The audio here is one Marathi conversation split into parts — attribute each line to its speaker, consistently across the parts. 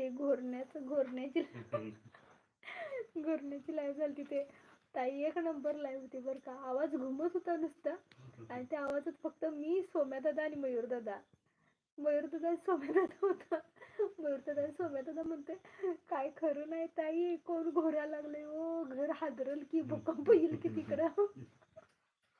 Speaker 1: ते घोरण्याचं घोरण्याची घोरण्याची लाईव्ह झाली ते. ताई एक नंबर लाईव्ह होती बरं का. आवाज घुमत होता नुसता. आणि त्या आवाजात फक्त मी सोम्यादादा आणि मयूरदादा मयूरदादा आणि सोम्यादादा होता. मयूरदादा आणि सोम्यादादा म्हणते काय खरं नाही ताई कोण घोरा लागले ओ घर हादरल की भूकंप येईल की तिकडं?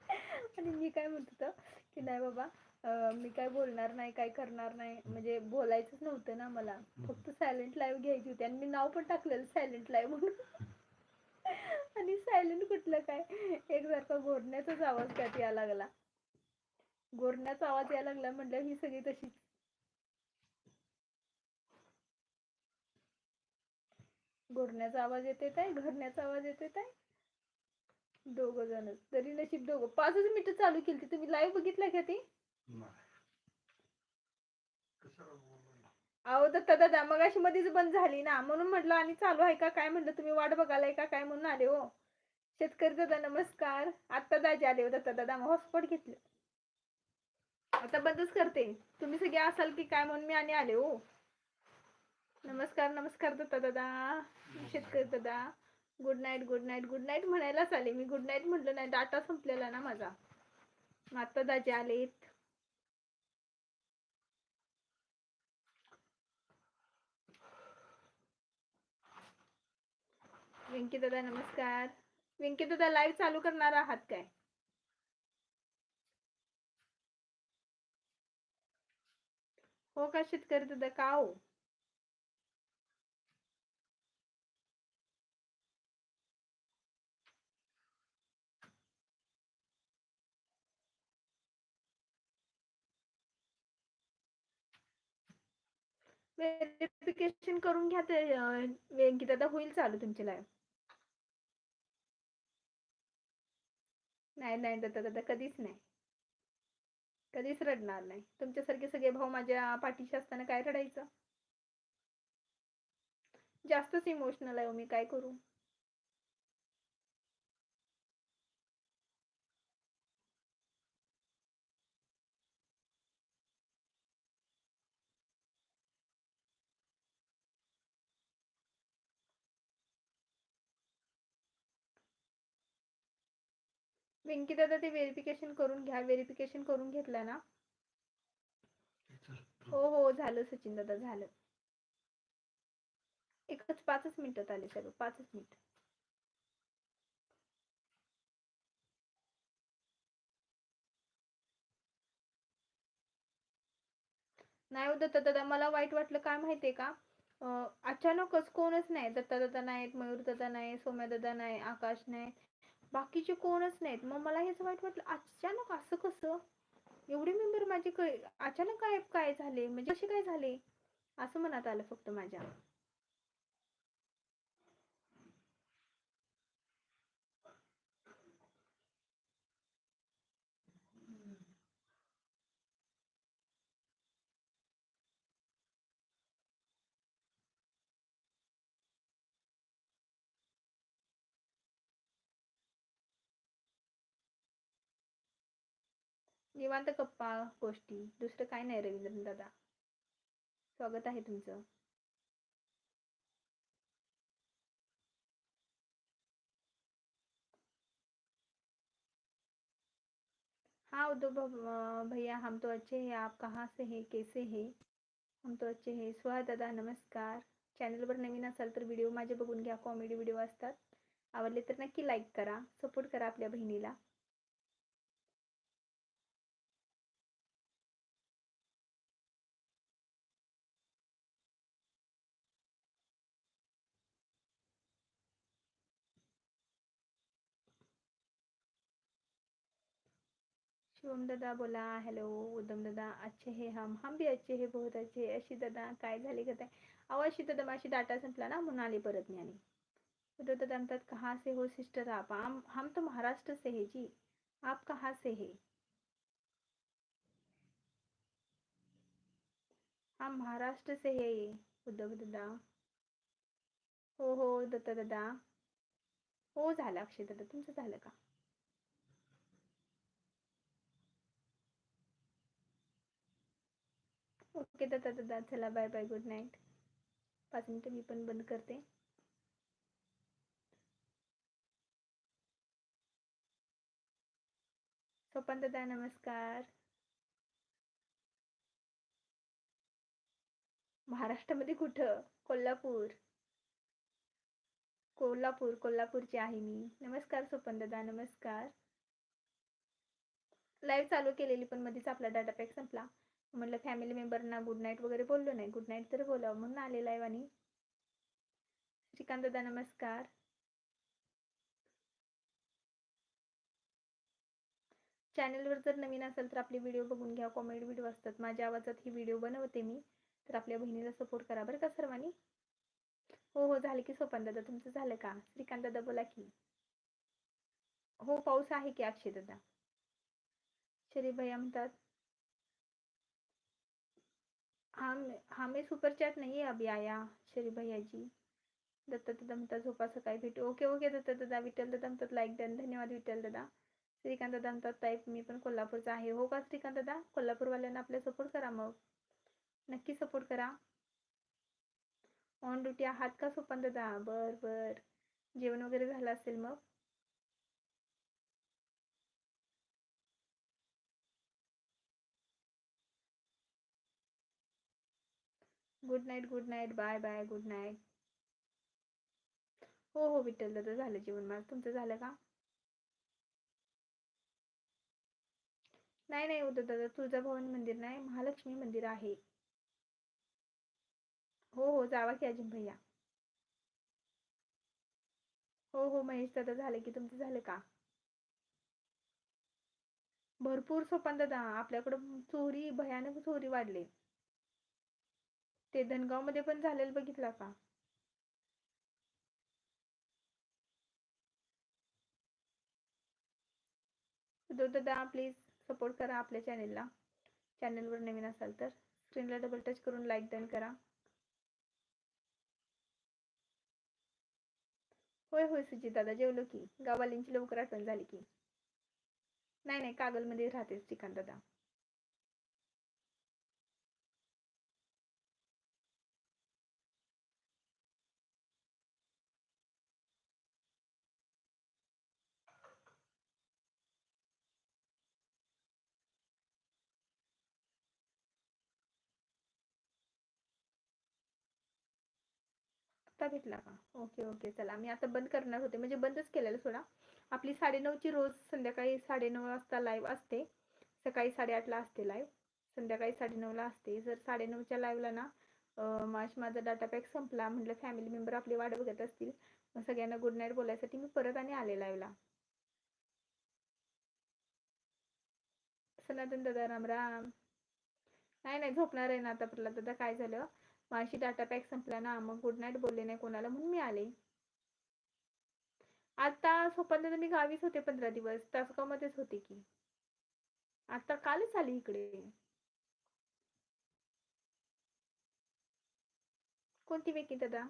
Speaker 1: आणि मी काय म्हणत होतं की नाही बाबा मी काय बोलणार नाही काय करणार नाही. म्हणजे बोलायचंच नव्हतं ना मला. फक्त सायलेंट लाईव्ह घ्यायची होती आणि मी नाव पण टाकलेलं सायलेंट लाईव्ह म्हणून. आणि सायलेंट कुठलं काय? एकसारखा घोरण्याचाच आवाज त्यात यायला लागला. घोरण्याचा आवाज यायला लागला म्हटलं ही सगळी तशीच. घोरण्याचा आवाज येते काय घरण्याचा आवाज येते काय दोघ जण. तरी नशीब दोघं. पाचच मिनिटं चालू केली तुम्ही लाईव्ह बघितला का ती? अहो दत्ता दादा मग अशी मध्येच बंद झाली ना. म्हणून म्हटलं आणि चालू आहे का? काय म्हटलं तुम्ही वाट बघालाय का? काय म्हणून आले हो? शेतकरी दादा नमस्कार. आत्ता दाजी आले हो दत्ता दादा. मग हॉटस्पॉट घेतलं. आता बंदच करते. तुम्ही सगळे असाल की काय म्हणून मी आणि आले हो. नमस्कार नमस्कार दत्ता दादा. शेतकरी दादा. Good night good night good night म्हणायलाच आले. मी गुड नाईट म्हटलं नाही. डाटा संपलेला ना माझा. मग आत्ता दाजी आले विंकी दादा नमस्कार. विंकी दादा लाईव्ह चालू करणार आहात काय? हो का शेतकरी दादा? का हो? व्हेरिफिकेशन करून घ्या ते अं, व्यंकी दादा होईल चालू तुमची लाईव्ह नाही नाही दादा दादा कधीच नाही. कधीच रडणार नाही. तुमच्यासारखे सगळे भाऊ माझ्या पाठीशी असताना काय रडायचं? जास्तच इमोशनल आहे हो मी काय करू? पिंकी दादा ते व्हेरिफिकेशन करून घ्या. व्हेरिफिकेशन करून घेतलं ना? हो हो झालं सचिन दादा झालं. एकच पाचच मिनिटात आले सर्व पाचच मिनिट. नाही हो दत्ता दादा मला वाईट वाटलं. काय माहितीये का? अचानकच कोणच नाही. दत्ता दादा नाहीत मयूर दादा नाही सोम्या दादा नाही आकाश नाही. बाकीचे कोणच नाहीत. मग मला हेच वाईट वाटलं अचानक असं कसं? एवढे मेंबर माझे अचानक काय काय झाले? म्हणजे कसे काय झाले? असं मनात आलं फक्त माझ्या. निवांत गप्पा गोष्टी. दुसरं काय नाही रवींद्र दादा. स्वागत आहे तुमचं. हाँ उद्धव भैया हम तो अच्छे हैं आप कहाँ से हैं कैसे हैं? हम तो अच्छे हैं। सुहा दादा नमस्कार. चॅनलवर नवीन असाल तर व्हिडिओ माझे बघून घ्या कॉमेडी व्हिडिओ असतात. आवडले तर नक्की लाईक करा सपोर्ट करा आपल्या बहिणीला. शिवम दादा बोला, हॅलो उद्धम दादा, अच्छे है हम हम भी अच्छे है, बहुत अच्छे है। अशी दादा, काय का काय दादा माझी डाटा संपला ना म्हणून आले परत मी उद्धव दादा म्हणतात, कहाँ से हो सिस्टर आप? हम हम तो महाराष्ट्र से है जी. आप कहाँ से है? हम महाराष्ट्र से है ये उद्धव दादा. हो हो दत्ता दादा. हो, झालं अक्षय दादा, तुमचं झालं का? ओके दादा दादा. चला बाय बाय गुड नाईट पाच मिनटं मी पण बंद करते. सोपान दादा नमस्कार. महाराष्ट्रामध्ये कुठं? कोल्हापूर. कोल्हापूर कोल्हापूरची आहे मी. नमस्कार सोपन दादा. नमस्कार. लाईव्ह चालू केलेली पण मध्येच आपला डाटा पॅक संपला. म्हटलं फॅमिली मेंबरना गुड नाईट वगैरे बोललो नाही. गुड नाईट तर बोलावं. म्हणून आलेलं आहे वाणी. श्रीकांत दादा नमस्कार. चॅनलवर जर नवीन असेल तर आपले व्हिडिओ बघून घ्या. कॉमेडी व्हिडिओ असतात. माझ्या आवाजात ही व्हिडिओ बनवते मी. तर आपल्या बहिणीला सपोर्ट करा बरं का सर्वांनी हो हो झालं की सोपान दादा. तुमचं झालं का? श्रीकांत दादा बोला की. हो पाऊस आहे की अक्षय दादा? शरीफ भैया म्हणतात हाँ मी सुपर चॅट नहीं आहे अभी आया शरी भैया जी। दत्ता दादा झोपा सकाळी भेटू। ओके ओके दत्ता दादा विठ्ठल दादा म्हणतात लाईक डन धन्यवाद विठ्ठल दादा। श्रीकांत दादा म्हणतात ताईप मी पण कोल्हापूरचा आहे. हो का श्रीकांत दादा? कोल्हापूरवाल्यांना आपल्या सपोर्ट करा मग. नक्की सपोर्ट करा. ऑन ड्युटी आहात का सोपान दादा? बर बर. जेवण वगैरे झालं असेल मग? Good night good night bye bye good night हो हो विठ्ठल दादा झालं जेवण. माझं तुमचं झालं का? नाही नाही उद्धव दादा तुळजाभवानी मंदिर नाही महालक्ष्मी मंदिर आहे. हो हो जावा की अजिम भैया. हो हो महेश दादा झालं की तुमचं झालं का? भरपूर सोपान दादा आपल्याकडं चोरी भयानक चोरी वाढले. ते धनगावमध्ये पण झालेलं बघितलं का? दादा प्लीज सपोर्ट करा आपल्या चॅनेलला चॅनेलवर नवीन असाल तर स्क्रीनला डबल टच करून लाईक डन करा. होय होय सुजित दादा जेवलो की. गावालींची लवकर आठवण झाली की. नाही नाही कागलमध्ये राहते श्रीकांत दादा. आता का? Okay okay. चला मी आता बंद करणार होते. म्हणजे बंदच केलेलं सोडा. आपली साडेनऊची रोज संध्याकाळी साडेनऊ वाजता लाईव्ह असते. सकाळी साडेआठला असते लाईव्ह संध्याकाळी साडेनऊला असते. जर साडेनऊच्या लाईव्हला ना माश माझा डाटा पॅक संपला म्हटलं फॅमिली मेंबर आपली वाट बघत असतील मग सगळ्यांना गुड नाईट बोलायसाठी मी परत आणि आले लाईव्हला सनातन दादा राम राम. नाही नाही झोपणार आहे ना आता प्रल्हाद दादा. काय झालं? माझी डाटा पॅक संपला ना मग गुड नाईट बोलले नाही कोणाला म्हणून मी आले. आता स्वप्न मी गावीच होते पंधरा दिवस तासगावमध्येच होते की. आता कालच आली इकडे. कोणती वेकी दादा?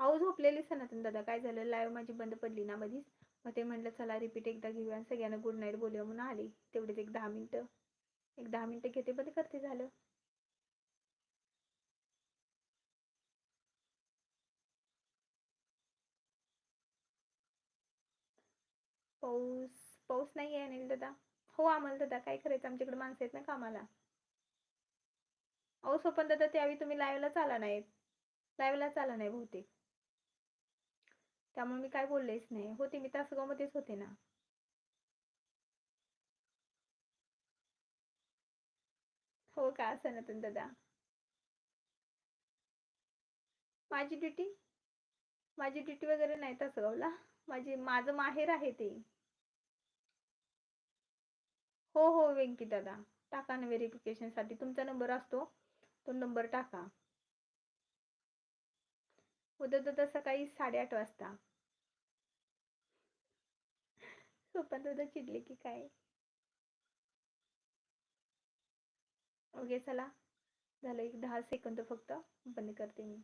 Speaker 1: अहो झोपलेली सनातन दादा काय झालं? लाईव्ह माझी बंद पडली ना मधीच. मग ते म्हटलं चला रिपीट एकदा घेऊया सगळ्यांना गुड नाईट बोलूया म्हणून आले. तेवढेच एक दहा मिनटं. एक दहा मिनटं घेते बंद करते झालं. पाऊस पाऊस नाही आहे अनिल दादा. हो आम्हाला दादा काय करायचं? आमच्याकडे माणसं आहेत ना कामाला. अहो सोपन दादा त्यावेळी तुम्ही लाईव्हलाच आला नाहीत. लाईव्हलाच आला नाही बहुतेक. त्यामुळे मी काय बोललेच नाही. होते मी तासगावमध्येच होते ना. हो का? सनातन दादा. माझी ड्युटी माझी ड्युटी वगैरे नाही तासगावला. माझी माझं माहेर आहे ते. हो हो व्यंकी दादा. टाका ना व्हेरिफिकेशनसाठी तुमचा नंबर असतो. तो नंबर टाका. उद्या दादा सकाळी साडेआठ वाजता. सोपन दादा चिडले की काय? ओके चला. झालं एक दहा सेकंद फक्त. बंद करते मी.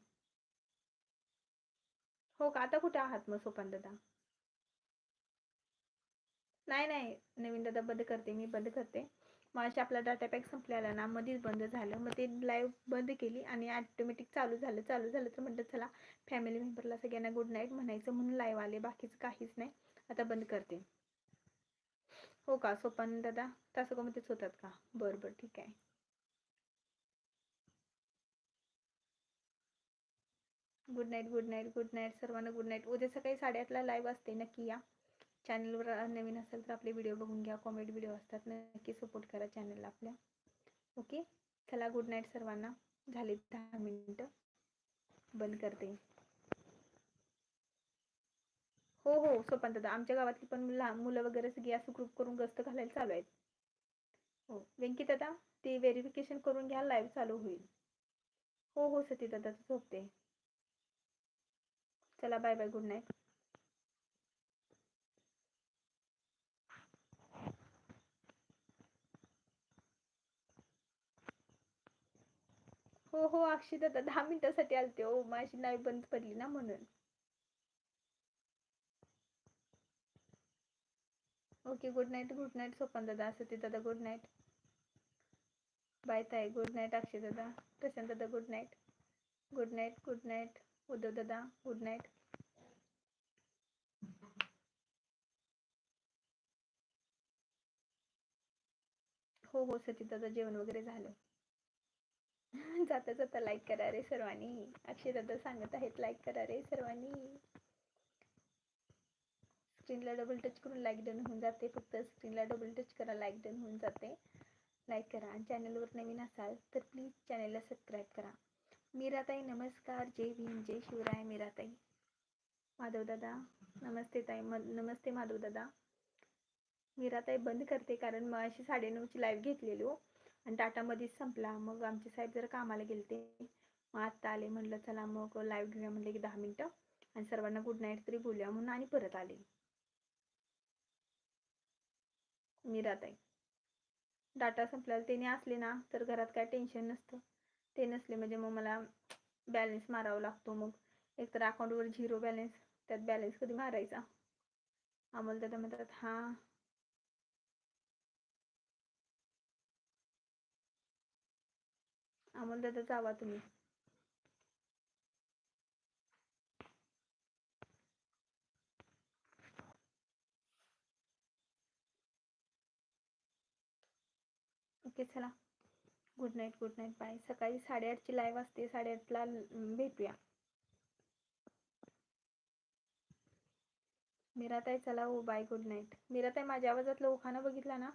Speaker 1: हो का? आता कुठे आहात मग सोपान दादा? नाही नाही. नवीन दादा बंद करते मी बंद करते. माझ्या आपला डाटा पॅक संपलेला ना मध्येच बंद झालं. मग ते लाईव्ह बंद केली आणि ॲटोमॅटिक चालू झालं चालू झालं. तर म्हटलं चला फॅमिली मेंबरला सगळ्यांना गुड नाईट म्हणायचं म्हणून लाईव्ह आले. बाकीचं काहीच नाही. आता बंद करते. हो का सोपान दादा? तसं कोणतेच होतात का? बरं बरं ठीक आहे. Good night good night good night सर्वांना गुड नाईट उद्या सकाळी साडेआठला लाईव्ह असते नक्की या. चॅनलवर नवीन असेल तर आपले व्हिडिओ बघून घ्या. कॉमेडी व्हिडिओ असतात नक्की सपोर्ट करा चॅनलला आपल्या. ओके चला गुड नाईट सर्वांना. झाले दहा मिनटं. बंद करते. हो हो सोपान दादा. आमच्या गावातली पण लहान मुलं वगैरे सगळी असं ग्रुप करून गस्त घालायला चालू आहेत. हो. व्यंकी दादा ते व्हेरिफिकेशन करून घ्या लाईव्ह चालू होईल. हो हो सती दादा झोपते. चला बाय बाय गुड नाईट हो हो अक्षय दादा दहा मिनिटासाठी आलते हो माझी लाईव्ह बंद पडली ना म्हणून. Okay good night good night Sopan dada Sati dada good night bye ताई good night Akshay dada. Prashant dada good night good night good night Uddhav dada good night हो हो सती दादा जेवण वगैरे झालं. जाता जाता लाईक करा रे सर्वांनी. अक्षयदादा सांगत आहेत लाईक करा रे सर्वांनी. स्क्रीनला डबल टच करून लाईक डन होऊन जाते. फक्त स्क्रीनला डबल टच करा लाईक डन होऊन जाते. लाईक करा. आणि चॅनलवर नवीन असाल तर प्लीज चॅनलला सबस्क्राईब करा. मीराताई नमस्कार. जय भीम. जय शिवराय. मीराताई. माधव दादा. नमस्ते ताई. म नमस्ते माधव दादा. मीराताई बंद करते कारण मग अशी साडेनऊची लाईव्ह घेतलेली हो. आणि डाटामध्येच संपला. मग आमचे साहेब जर कामाला गेले ते मग आत्ता आले. म्हणलं चला मग लाईव्ह घेऊया म्हणलं की दहा मिनटं. आणि सर्वांना गुड नाईट तरी बोलूया म्हणून आणि परत आले. मीराताई. डाटा संपल्याला त्याने असले ना तर घरात काय टेन्शन नसतं. ते नसले म्हणजे मग मला बॅलन्स मारावा लागतो. मग एकतर अकाउंटवर झिरो बॅलन्स त्यात बॅलन्स कधी मारायचा? आम्हाला दादा म्हणतात हां अमोल दादा जावा तुम्ही. ओके चला. Good night good night bye सकाळी साडेआठची लाईव्ह असते साडेआठला भेटूया. मीराताई चला हो बाय गुड नाईट मीराताई माझ्या आवाजातलं उखाणं बघितला ना?